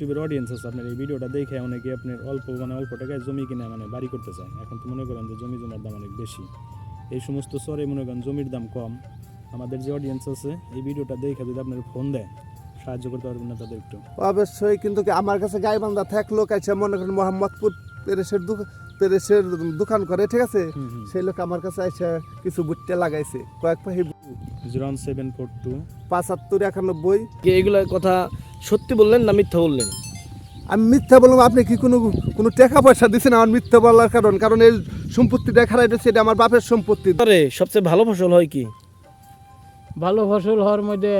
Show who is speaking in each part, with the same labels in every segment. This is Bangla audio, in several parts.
Speaker 1: ইউটিউবের অডিয়েন্স আছে আপনার এই ভিডিওটা দেখে অনেকে আপনার অল্প মানে অল্প টাকায় জমি কিনে মানে বাড়ি করতে চায়। এখন তো মনে করেন যে জমি জমার দাম অনেক বেশি। এই সমস্ত চরে মনে করেন জমির দাম কম। আমাদের যে অডিয়েন্স আছে এই ভিডিওটা দেখে যদি আপনার ফোন দেয় সাহায্য করতে পারবেন না তাদের একটু।
Speaker 2: অবশ্যই কিন্তু আমার কাছে গাইবান্ধা থাক লোক আছে মনে করেন মোহাম্মদপুর পেরেসের দোকান পেরেসের দোকান করে ঠিক আছে? সেই লোক আমার কাছে এসে কিছু বুটতে লাগাইছে। কয়েক পাহি
Speaker 1: জিরো সেভেন ফোর টু
Speaker 2: পাঁচাত্তর একানব্বই।
Speaker 3: কি এগুলা কথা সত্যি বললেন না মিথ্যা বললেন?
Speaker 2: আমি মিথ্যা বললাম আপনি কি কোনো কোনো টাকা পয়সা দিচ্ছেন আমার মিথ্যা বলার কারণ? কারণ এই সম্পত্তিটা খারাই দিচ্ছে এটা আমার বাপের সম্পত্তি।
Speaker 3: আরে সবচেয়ে ভালো ফসল হয় কি?
Speaker 4: ভালো ফসল হওয়ার মধ্যে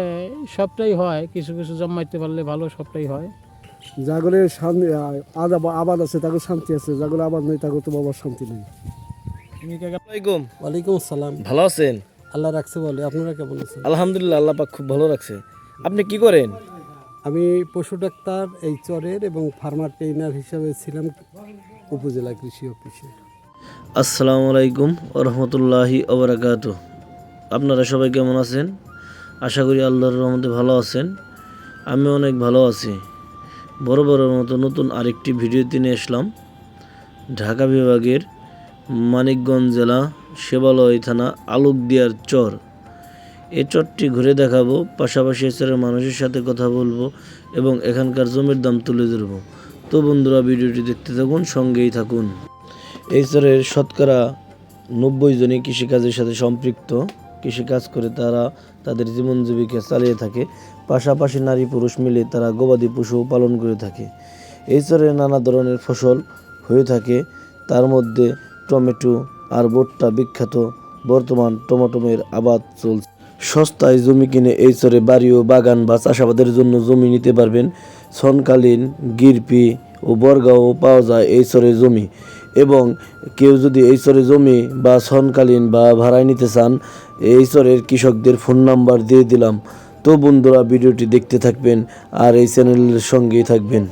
Speaker 4: সবটাই হয় কিছু কিছু জমাইতে পারলে ভালো সবটাই হয়।
Speaker 5: যাগুলো শান্তি আদা আবাদ আছে তাকে শান্তি আছে যাগুলো আবাদ নেই তাকে তো বাবার শান্তি নেই।
Speaker 3: আসসালামাইকুম
Speaker 5: ওয়ালাইকুম আসসালাম।
Speaker 3: ভালো আছেন?
Speaker 5: আল্লাহ রাখছে বলে আপনারা কেমন আছেন?
Speaker 3: আলহামদুলিল্লাহ আল্লাহ পাক খুব ভালো রাখছে। আপনি কি করেন?
Speaker 5: আমি পশু ডাক্তার এই চরের এবং ফার্মার ট্রেনার হিসাবে ছিলাম উপজেলা কৃষি অফিসে।
Speaker 3: আসসালামু আলাইকুম রহমতুল্লাহি ওবরাকাত আপনারা সবাই কেমন আছেন? আশা করি আল্লাহর রহমতে ভালো আছেন। আমি অনেক ভালো আছি। বড় বড় মতো নতুন আরেকটি ভিডিওতে নিয়ে আসলাম। ঢাকা বিভাগের মানিকগঞ্জ জেলা সেবালয় থানা আলুকদিয়ার চর। এই চরটি ঘুরে দেখাবো, পাশাপাশি এছাড়া মানুষের সাথে কথা বলব এবং এখানকার জমির দাম তুলে ধরবো। তো বন্ধুরা, ভিডিওটি দেখতে থাকুন, সঙ্গেই থাকুন। এই স্তরের শতকরা নব্বই জনই কৃষিকাজের সাথে সম্পৃক্ত। কৃষিকাজ করে তারা তাদের জীবন জীবিকা চালিয়ে থাকে। পাশাপাশি নারী পুরুষ মিলে তারা গবাদি পশু পালন করে থাকে। এই স্তরে নানা ধরনের ফসল হয়ে থাকে। তার মধ্যে টমেটো আর ভুট্টা বিখ্যাত। বর্তমান টমেটোমের আবাদ চলছে। সস্তায় জমি কিনে এই চরে বাড়ি ও বাগান বা চাষাবাদের জন্য জমি নিতে পারবেন। সনকালীন, গিরপি ও বরগাঁও পাওয়া যায় এই চরে জমি। এবং কেউ যদি এই চরে জমি বা সনকালীন বা ভাড়ায় নিতে চান, এই চরের কৃষকদের ফোন নাম্বার দিয়ে দিলাম। তো বন্ধুরা, ভিডিওটি দেখতে থাকবেন আর এই চ্যানেলের সঙ্গেই থাকবেন।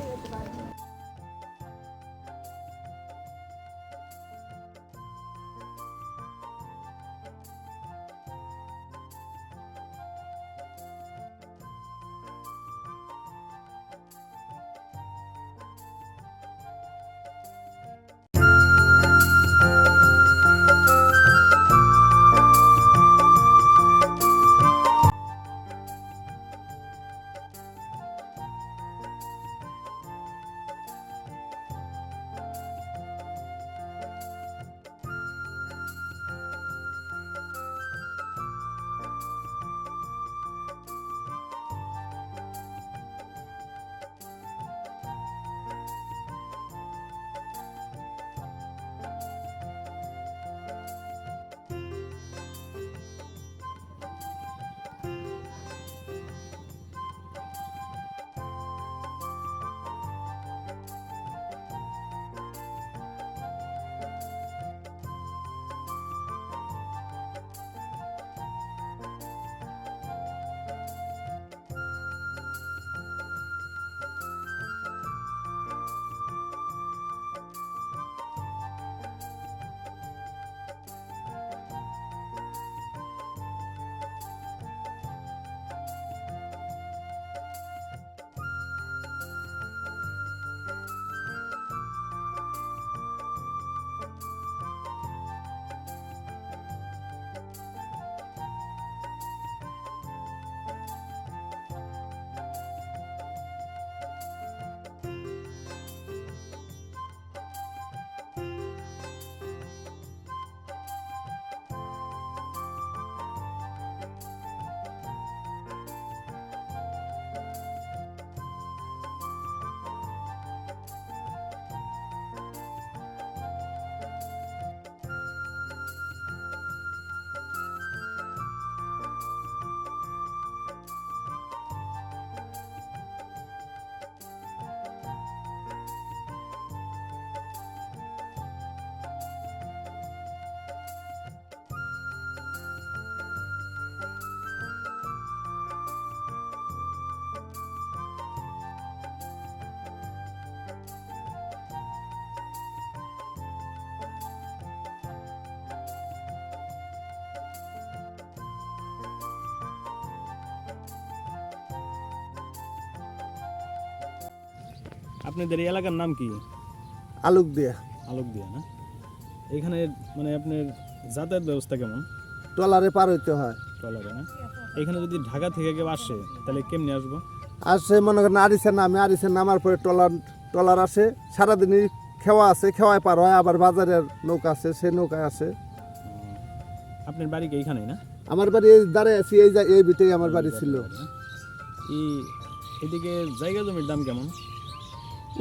Speaker 1: আপনাদের এলাকার নাম কি?
Speaker 2: আলুক দিয়া
Speaker 1: আলোক দিয়া না? এখানে মানে আপনার যাতায়াত ব্যবস্থা কেমন?
Speaker 2: ট্রলারে পার হইতে হয়।
Speaker 1: ট্রলারে না? এখানে যদি ঢাকা থেকে কেউ আসে তাহলে কেমনি আসব?
Speaker 2: আর সে মনে করেন আরিসের নামে আরিসের নামার পরে ট্রলার ট্রলার আসে। সারাদিনই খেওয়া আছে খেওয়ায় পার হয়। আবার বাজারের নৌকা আছে সে নৌকায় আসে।
Speaker 1: আপনার বাড়ি কি এইখানেই না?
Speaker 2: আমার বাড়ি এই দাঁড়ায় আছি এই এই বিটেই আমার বাড়ি ছিল।
Speaker 1: এই এদিকে জায়গা জমির দাম কেমন?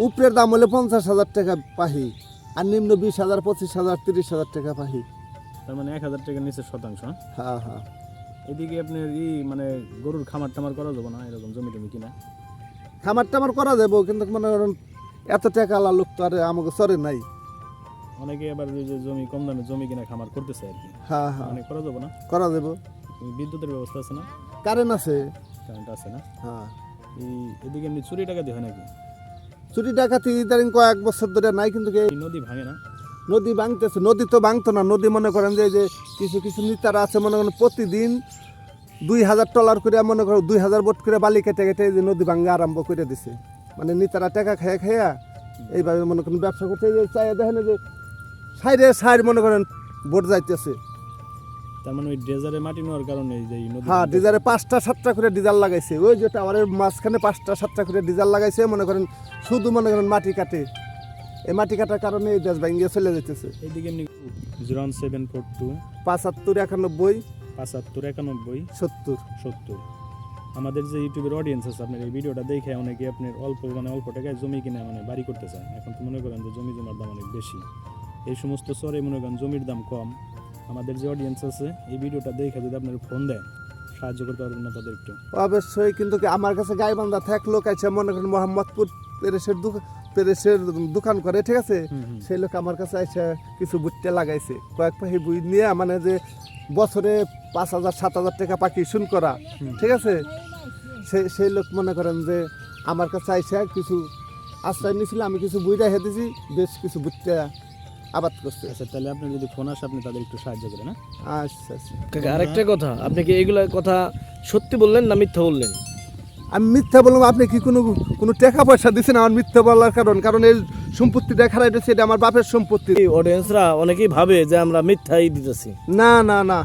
Speaker 2: উপরের দাম হলে পঞ্চাশ হাজার টাকা পাহি আর নিম্ন বিশ হাজার পঁচিশ হাজার তিরিশ হাজার টাকা পাহি।
Speaker 1: তার মানে এক হাজার টাকার নিচে শতাংশ হ্যাঁ?
Speaker 2: হ্যাঁ হ্যাঁ।
Speaker 1: এদিকে আপনার ই মানে গরুর খামার টামার করা যাব না এরকম জমি টমি কিনা?
Speaker 2: খামার টামার করা যাব কিন্তু মনে করেন এত টাকা আলা লোক তো আর আমাকে চরে নাই।
Speaker 1: অনেকে আবার ওই যে জমি কম দামে জমি কিনা খামার করতেছে আর কি।
Speaker 2: হ্যাঁ হ্যাঁ।
Speaker 1: মানে করা যাব না?
Speaker 2: করা যাব।
Speaker 1: বিদ্যুতের ব্যবস্থা আছে না?
Speaker 2: কারেন্ট আছে।
Speaker 1: কারেন্ট আছে না?
Speaker 2: হ্যাঁ।
Speaker 1: এই এদিকে এমনি চুরি টাকা দিয়ে হয় নাকি?
Speaker 2: চুরি ডাকাতি ইদারিং কয়েক বছর ধরে নাই কিন্তু
Speaker 1: নদী ভাঙে না।
Speaker 2: নদী ভাঙতেছে নদী তো ভাঙতো না। নদী মনে করেন যে যে কিছু কিছু নেতারা আছে মনে করেন প্রতিদিন দুই হাজার টলার করে মনে করেন দুই হাজার বোট করে বালি কেটে কেটে যে নদী ভাঙা আরম্ভ করে দিছে। মানে নেতারা টাকা খেয়ে খেয়ে এইভাবে মনে করেন ব্যবসা করতে যে চাই দেখেন যে সাইডে সাইড মনে করেন বোট যাইতেছে।
Speaker 1: তার মানে ওই ড্রেজারে মাটি নেওয়ার কারণে যে
Speaker 2: হ্যাঁ। ডিজারে পাঁচটা সাতটা করে ডিজাল লাগাইছে। ওই যে টাওয়ারের মাঝখানে পাঁচটা সাতটা করে ডিজাল লাগাইছে মনে করেন শুধু মনে করেন মাটি কাটে। এই মাটি কাটার কারণে এই দেশ ভাঙ্গিয়ে চলে যেতেছে
Speaker 1: এইদিকে এমনি জিরো সেভেন ফোর টু।
Speaker 2: পাঁচাত্তর একানব্বই
Speaker 1: পাঁচাত্তর একানব্বই
Speaker 2: সত্তর।
Speaker 1: সত্তর। আমাদের যে ইউটিউবের অডিয়েন্স আছে আপনার এই ভিডিওটা দেখে অনেকে আপনার অল্প মানে অল্প টাকায় জমি কিনে মানে বাড়ি করতে চায়। এখন তো মনে করেন যে জমি জমার দাম অনেক বেশি। এই সমস্ত চরে মনে করেন জমির দাম কম। আমাদের যে অডিয়েন্স আছে এই ভিডিওটা দেখে যদি আপনার ফোন দেন সাহায্য করতে পারবেন না তাদের একটু
Speaker 2: অবশ্যই কিন্তু আমার কাছে গাইবান্ধা থাক লোক আছে মনে করেন মোহাম্মদপুর প্যারিসের দোকান দোকান করে ঠিক আছে? সেই লোক আমার কাছে এসে কিছু বুটতে লাগাইছে। কয়েক পাখি বুই নিয়ে মানে যে বছরে পাঁচ হাজার সাত হাজার টাকা পাখি শুন করা ঠিক আছে? সেই সেই লোক মনে করেন যে আমার কাছে আইসে কিছু আশ্রয় নিয়েছিল আমি কিছু বুই রেখে দিয়েছি বেশ কিছু বুটতে আবাদ করছে।
Speaker 1: আচ্ছা তাহলে আপনি যদি ফোন আসে আপনি তাদের একটু সাহায্য করেন হ্যাঁ?
Speaker 2: আচ্ছা আচ্ছা।
Speaker 3: কাকা আরেকটা কথা আপনি কি এগুলা কথা সত্যি বললেন না মিথ্যা বললেন?
Speaker 2: আমি মিথ্যা বললাম আপনি কি কোনো কোনো টাকা পয়সা দিচ্ছেন আমার মিথ্যা বলার কারণ? কারণ এই এটা আমার বাপের সম্পত্তি।
Speaker 3: এই অডিয়েন্সরা অনেকেই ভাবে যে আমরা মিথ্যাই দিতেছি।
Speaker 2: না না না।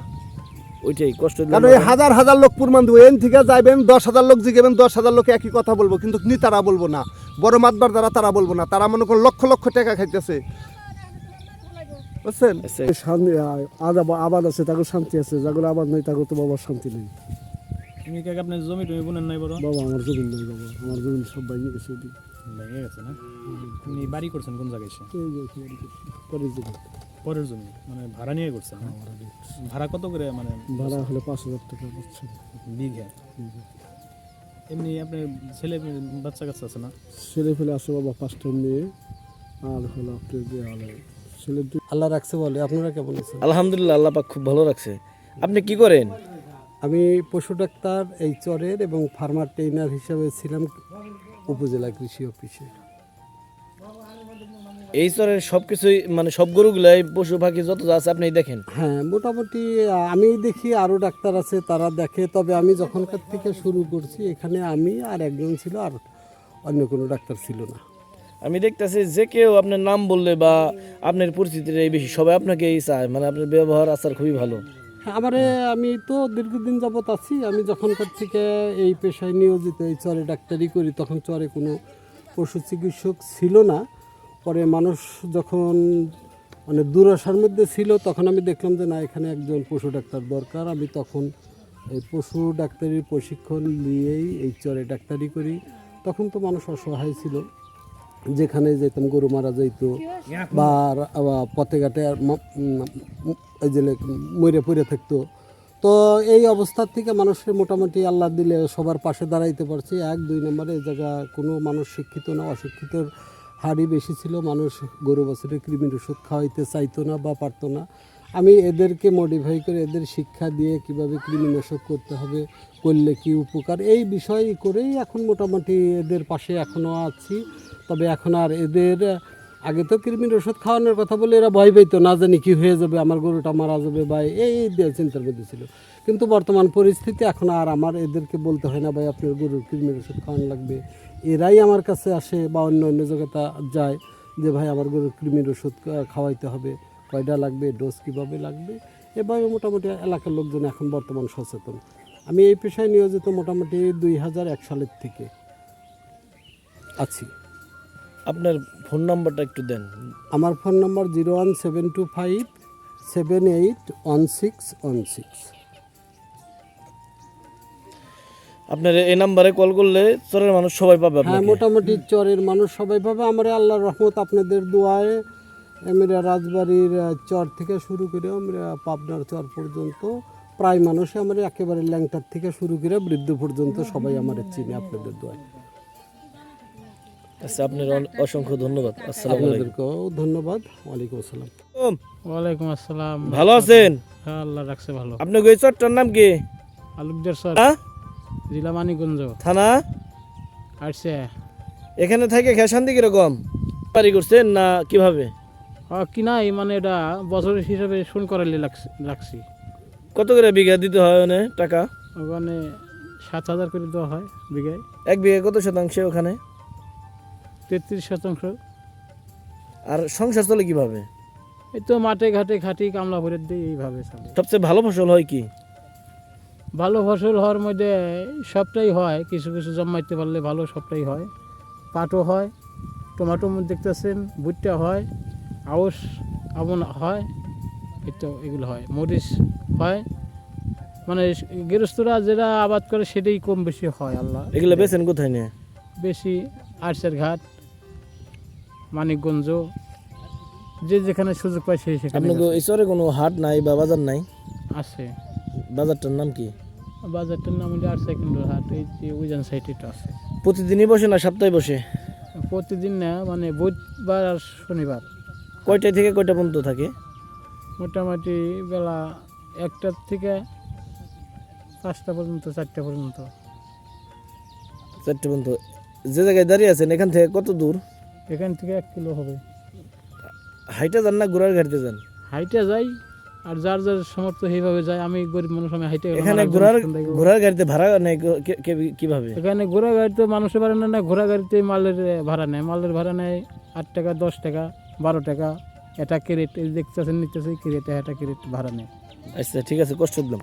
Speaker 3: ওইটাই কষ্ট
Speaker 2: কারণ এই হাজার হাজার লোক প্রমাণ দেবো এন থেকে যাইবেন দশ হাজার লোক জিগেবেন দশ হাজার লোক একই কথা বলব কিন্তু নি তারা বলব না। বড় মাতবার দ্বারা তারা বলব না। তারা মনে করো লক্ষ লক্ষ টাকা খাইতেছে। বুঝছেন
Speaker 5: শান্তি আবাদ আছে তাকে শান্তি আছে যাগুলো আবাদ নেই তাকে তো বাবার শান্তি নেই।
Speaker 1: তুমি কাকে আপনার জমি টমি বোনেন নাই বড়?
Speaker 5: বাবা আমার জমিন নেই বাবা। আমার জমিন সব ভেঙে গেছে এদিকে।
Speaker 1: ভেঙে গেছে না? আপনি বাড়ি করছেন কোন জায়গায় এসে?
Speaker 5: এই যে এখানে কিছু পরে জমি।
Speaker 1: পরের জমি মানে ভাড়া নিয়ে করছেন ভাড়া কত করে মানে
Speaker 5: ভাড়া হলে পাঁচ হাজার টাকা পাচ্ছে
Speaker 1: বিঘে? এমনি আপনার ছেলে বাচ্চা কাচ্চা আছে না?
Speaker 5: ছেলে ফেলে আসে বাবা পাঁচটা মেয়ে। আর হলো আপনি ছেলে আল্লাহ রাখছে বলে আপনারা কেমন আছেন?
Speaker 3: আলহামদুলিল্লাহ আল্লাহ পাক খুব ভালো রাখছে। আপনি কি করেন?
Speaker 5: আমি পশু ডাক্তার এই চরের এবং ফার্মার ট্রেনার হিসাবে ছিলাম উপজেলা কৃষি অফিসে।
Speaker 3: এই স্তরের সব কিছুই মানে সব গরুগুলাই পশু পাখি যত যা আছে আপনি দেখেন?
Speaker 5: হ্যাঁ মোটামুটি আমি দেখি আরও ডাক্তার আছে তারা দেখে। তবে আমি যখনকার থেকে শুরু করছি এখানে আমি আর একজন ছিল আর অন্য কোনো ডাক্তার ছিল না।
Speaker 3: আমি দেখতেছি যে কেউ আপনার নাম বললে বা আপনার পরিস্থিতির এই বেশি সবাই আপনাকে এই চায় মানে আপনার ব্যবহার আচার খুবই ভালো।
Speaker 5: হ্যাঁ, আমারে আমি তো দীর্ঘদিন যাবৎ আছি আমি যখনকার থেকে এই পেশায় নিয়োজিত এই চরে ডাক্তারি করি তখন চরে কোনো পশু চিকিৎসক ছিল না। পরে মানুষ যখন মানে দুরাশার মধ্যে ছিল তখন আমি দেখলাম যে না এখানে একজন পশু ডাক্তার দরকার। আমি তখন এই পশু ডাক্তারির প্রশিক্ষণ নিয়েই এই চরে ডাক্তারি করি। তখন তো মানুষ অসহায় ছিল। যেখানে যেতাম, গরু মারা যাইতো বা পথে ঘাটে যে মরে পড়ে থাকতো। তো এই অবস্থার থেকে মানুষের মোটামুটি আল্লাহ দিলে সবার পাশে দাঁড়াইতে পারছি। এক, দুই নম্বরে এই জায়গা কোনো মানুষ শিক্ষিত না, অশিক্ষিতর হারই বেশি ছিল। মানুষ গরু বছরে কৃমির ওষুধ খাওয়াইতে চাইতো না বা পারতো না। আমি এদেরকে মডিফাই করে এদের শিক্ষা দিয়ে কীভাবে কৃমিনাশক করতে হবে, করলে কি উপকার, এই বিষয় করেই এখন মোটামুটি এদের পাশে এখনও আছি। তবে এখন আর এদের, আগে তো কৃমির ওষুধ খাওয়ানোর কথা বলে এরা ভয় পেতো, না জানি কী হয়ে যাবে, আমার গরুটা মারা যাবে বা এই চিন্তার মধ্যে ছিল। কিন্তু বর্তমান পরিস্থিতি এখন আর আমার এদেরকে বলতে হয় না, ভাই, আপনার গরুর কৃমির ওষুধ খাওয়ানো লাগবে। এরাই আমার কাছে আসে বা অন্য অন্য জায়গাতে যায় যে, ভাই, আমার গরুর কৃমির ওষুধ খাওয়াইতে হবে। কয়টা লাগবে ডোজ কীভাবে লাগবে এভাবে মোটামুটি এলাকার লোকজন এখন বর্তমান সচেতন। আমি এই পেশায় নিয়োজিত মোটামুটি দুই হাজার এক সালের থেকে আছি।
Speaker 3: আপনার ফোন নাম্বারটা একটু দেন।
Speaker 5: আমার phone number zero one seven two five seven eight one six one six.
Speaker 3: আপনার এই নাম্বারে কল করলে চরের মানুষ সবাই পাবে
Speaker 5: হ্যাঁ মোটামুটি চরের মানুষ সবাই পাবে। আমরা আল্লাহর রহমত আপনাদের দোয়ায় আমরা রাজবাড়ির চর থেকে শুরু করে আমরা পাবনার চর পর্যন্ত প্রায় মানুষই আমরা একেবারে ল্যাংটার থেকে শুরু করে বৃদ্ধ পর্যন্ত সবাই আমার চিনি আপনাদের দোয়ায়।
Speaker 3: আচ্ছা আপনার অসংখ্য ধন্যবাদ। আসসালামু আলাইকুম।
Speaker 5: ধন্যবাদ। ওয়ালাইকুম আসসালাম।
Speaker 4: ওয়ালাইকুম আসসালাম।
Speaker 3: ভালো আছেন?
Speaker 4: হ্যাঁ আল্লাহ রাখছে ভালো।
Speaker 3: আপনার ওই চরটার নাম কি?
Speaker 4: আলুকদার স্যার
Speaker 3: হ্যাঁ?
Speaker 4: জেলা মানিকগঞ্জ।
Speaker 3: থানা? এখানে থেকে খেয়ে শান্তি কীরকম করছেন না কীভাবে?
Speaker 4: কি নাই মানে এটা বছরের হিসাবে শুন করালে লাগছে রাখছি।
Speaker 3: কত করে বিঘা দিতে হয় ওখানে টাকা?
Speaker 4: ওখানে সাত হাজার করে দেওয়া হয় বিঘায়।
Speaker 3: এক বিঘা কত শতাংশে ওখানে?
Speaker 4: তেত্রিশ শতাংশ।
Speaker 3: আর সংসার চলে কীভাবে?
Speaker 4: এই তো মাঠে ঘাটে খাটি কামলা ভরে দিই এইভাবে চলে।
Speaker 3: সবচেয়ে ভালো ফসল হয় কি?
Speaker 4: ভালো ফসল হওয়ার মধ্যে সবটাই হয় কিছু কিছু জমাইতে পারলে ভালো সবটাই হয়। পাটও হয় টমাটো দেখতেছেন ভুট্টা হয়। আউশ আমন হয় তো এগুলো হয় মরিচ হয়। মানে গৃহস্থরা যেটা আবাদ করে সেটাই কম বেশি হয় আল্লাহ।
Speaker 3: এগুলো বেছেন কোথায় নিয়ে?
Speaker 4: বেশি আরসের ঘাট মানিকগঞ্জ যে যেখানে সুযোগ পায় সেই সেখানে
Speaker 3: আপনাকে চরে কোনো হাট নাই বা বাজার নাই?
Speaker 4: আছে।
Speaker 3: বাজারটার নাম কি?
Speaker 4: বাজারটার নাম হলো আর সেকেন্ডের হাট এই যে উজান সাইডে আছে।
Speaker 3: প্রতিদিনই বসে না সপ্তাহে বসে?
Speaker 4: প্রতিদিন না মানে বুধবার আর শনিবার।
Speaker 3: কয়টা থেকে কয়টা পর্যন্ত থাকে?
Speaker 4: মোটামুটি বেলা একটার থেকে পাঁচটা পর্যন্ত চারটা পর্যন্ত।
Speaker 3: চারটে পর্যন্ত। যে জায়গায় দাঁড়িয়ে আছেন এখান থেকে কত দূর?
Speaker 4: এখান থেকে এক কিলো হবে।
Speaker 3: হাইটে যান না ঘোড়ার গাড়িতে যান?
Speaker 4: হাইটে যাই আর যার যার সমর্থ সেইভাবে যায়। আমি গরিব মানুষ আমি হাইটে
Speaker 3: এখানে ঘোড়ার ঘোড়ার গাড়িতে ভাড়া নেই কীভাবে?
Speaker 4: এখানে ঘোড়া গাড়িতে মানুষের ভাড়া নেয় না ঘোড়া গাড়িতে মালের ভাড়া নেয়। মালের ভাড়া নেয় আট টাকা দশ টাকা। বারো টাকা। এটা ক্যারেট দেখতেছেন, নিতেছে, ক্যারেট এটা ক্যারেট ভাড়া নেই
Speaker 3: আচ্ছা ঠিক আছে, কষ্ট দিলাম।